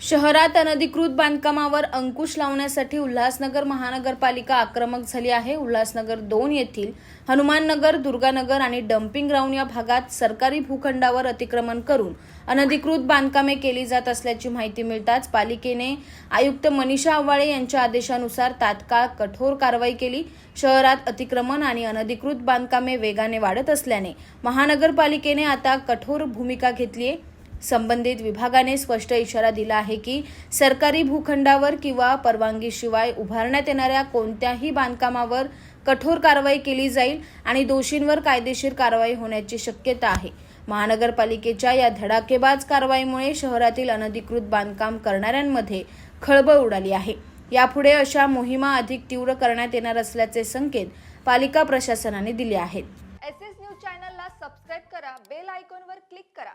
शहरात अनधिकृत बांधकामावर अंकुश लावण्यासाठी उल्हासनगर महानगरपालिका आक्रमक झाली आहे. उल्हासनगर दोन येथील हनुमाननगर दुर्गानगर आणि डम्पिंग ग्राउंड या भागात सरकारी भूखंडावर अतिक्रमण करून अनधिकृत बांधकामे केली जात असल्याची माहिती मिळताच पालिकेने आयुक्त मनीषा आव्हाळे यांच्या आदेशानुसार तात्काळ कठोर कारवाई केली. शहरात अतिक्रमण आणि अनधिकृत बांधकामे वेगाने वाढत असल्याने महानगरपालिकेने आता कठोर भूमिका घेतली आहे संबंधित विभागाने स्पष्ट इशारा दिला आहे की सरकारी भूखंडावर किंवा परवानगीशिवाय उभारण्यात येणाऱ्या कोणत्याही बांधकामावर कठोर कारवाई केली जाईल आणि दोषींवर कायदेशीर कारवाई होण्याची शक्यता आहे. महानगरपालिकेच्या या धडाकेबाज कारवाईमुळे शहरातील अनधिकृत बांधकाम करणाऱ्यांमध्ये खळबळ उडाली आहे. यापुढे अशा मोहिमा अधिक तीव्र करण्यात येणार असल्याचे संकेत पालिका प्रशासनाने दिले आहेत. एस एस न्यूज चॅनलला सबस्क्राईब करा बेल आयकॉनवर क्लिक करा.